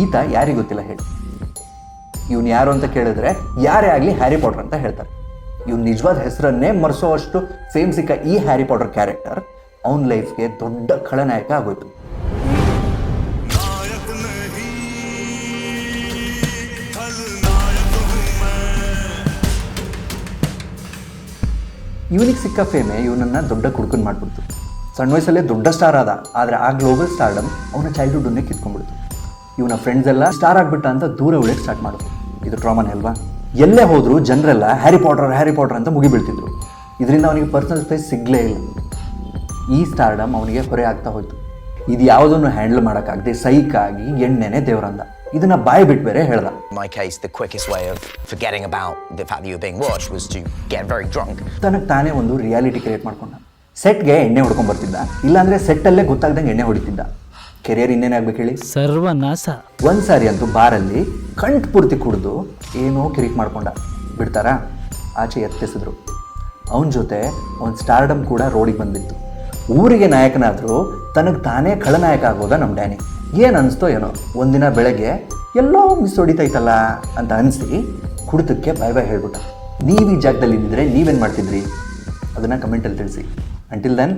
ಈತ ಯಾರಿಗೂ ಗೊತ್ತಿಲ್ಲ ಹೇಳಿ. ಇವನು ಯಾರು ಅಂತ ಕೇಳಿದ್ರೆ ಯಾರೇ ಆಗಲಿ ಹ್ಯಾರಿ ಪಾಟರ್ ಅಂತ ಹೇಳ್ತಾರೆ. ಇವ್ನು ನಿಜವಾದ ಹೆಸರನ್ನೇ ಮರೆಸೋ ಅಷ್ಟು ಫೇಮ್ ಸಿಕ್ಕ ಈ ಹ್ಯಾರಿ ಪಾಟರ್ ಕ್ಯಾರೆಕ್ಟರ್ ಅವನ ಲೈಫ್ಗೆ ದೊಡ್ಡ ಖಳನಾಯಕ ಆಗೋಯ್ತು. ಇವನಿಗೆ ಸಿಕ್ಕ ಫೇಮೆ ಇವನನ್ನ ದೊಡ್ಡ ಕುಡ್ಕನ್ ಮಾಡ್ಬಿಡ್ತು. ಸಣ್ಣ ವಯಸ್ಸಲ್ಲೇ ದೊಡ್ಡ ಸ್ಟಾರ್ ಆದ. ಆದರೆ ಆ ಗ್ಲೋಬಲ್ ಸ್ಟಾರ್ಡಮ್ ಅವನ ಚೈಲ್ಡ್ಹುಡ್ಡನ್ನೇ ಕಿತ್ಕೊಂಡ್ಬಿಡ್ತು. ಇವನ ಫ್ರೆಂಡ್ಸ್ ಎಲ್ಲ ಸ್ಟಾರ್ ಆಗ್ಬಿಟ್ಟ ಅಂತ ದೂರ ಉಳಿಯಕ್ ಸ್ಟಾರ್ಟ್ ಮಾಡಿದ್ರು. ಇದು ಟ್ರಾಮನ್ ಅಲ್ವಾ? ಎಲ್ಲೇ ಹೋದ್ರು ಜನರೆಲ್ಲ ಹ್ಯಾರಿ ಪಾಟರ್ ಹ್ಯಾರಿ ಪಾಟರ್ ಅಂತ ಮುಗಿಬಿಡ್ತಿದ್ರು. ಇದರಿಂದ ಅವನಿಗೆ ಪರ್ಸನಲ್ ಸ್ಪೇಸ್ ಸಿಗ್ಲೇ ಇಲ್ಲ. ಈ ಸ್ಟಾರ್ಡಮ್ ಅವನಿಗೆ ಹೊರೆ ಆಗ್ತಾ ಹೋಯ್ತು. ಇದು ಯಾವುದನ್ನು ಹ್ಯಾಂಡಲ್ ಮಾಡೋಕ್ಕಾಗದೆ ಸೈಕ್ ಆಗಿ ಎಣ್ಣೆನೆ ದೇವರಂದ. ಇದನ್ನ ಬಾಯಿ ಬಿಟ್ಟು ಬೇರೆ ಹೇಳ್ದ. My ಕೈಸ್ the quickest way of forgetting about the fact you that watch was to get very drunk. ತನಗೆ ತಾನೇ ಒಂದು ರಿಯಾಲಿಟಿ ಕ್ರಿಯೇಟ್ ಮಾಡ್ಕೊಂಡ. ಸೆಟ್ಗೆ ಎಣ್ಣೆ ಹೊಡ್ಕೊಂಡ್ ಬರ್ತಿದ್ದ. ಇಲ್ಲಾಂದ್ರೆ ಸೆಟ್ಟಲ್ಲೇ ಗೊತ್ತಾಗ್ದಂಗೆ ಎಣ್ಣೆ ಹೊಡಿತಿದ್ದ. ಕೆರಿಯರ್ ಇನ್ನೇನಾಗ್ಬೇಕು ಹೇಳಿ? ಸರ್ವನಾಶ. ಒಂದ್ ಸಾರಿ ಅಂತೂ ಬಾರಲ್ಲಿ ಕಂಠ್ ಪೂರ್ತಿ ಕುಡಿದು ಏನೋ ಕಿರಿಕ್ ಮಾಡ್ಕೊಂಡ. ಬಿಡ್ತಾರಾ? ಆಚೆ ಎತ್ತಿಸಿದ್ರು ಅವನ ಜೊತೆ ಒಂದು ಸ್ಟಾರ್ಡಮ್ ಕೂಡ ರೋಡಿಗೆ ಬಂದಿತ್ತು. ಊರಿಗೆ ನಾಯಕನಾದರೂ ತನಗೆ ತಾನೇ ಖಳನಾಯಕ ಆಗೋದ ನಮ್ಮ ಡ್ಯಾನಿ. ಏನು ಅನಿಸ್ತೋ ಏನೋ. ಒಂದಿನ ಬೆಳಗ್ಗೆ ಎಲ್ಲೋ ಮಿಸ್ ಹೊಡಿತೈತಲ್ಲ ಅಂತ ಅನಿಸಿ ಕುಡಿತಕ್ಕೆ ಬಾಯ್ ಬಾಯ್ ಹೇಳ್ಬಿಟ್ಟ. ನೀವು ಈ ಜಾಗದಲ್ಲಿ ಇದ್ದಿದ್ರೆ ನೀವೇನು ಮಾಡ್ತಿದ್ರಿ? ಅದನ್ನು ಕಮೆಂಟಲ್ಲಿ ತಿಳಿಸಿ. Until then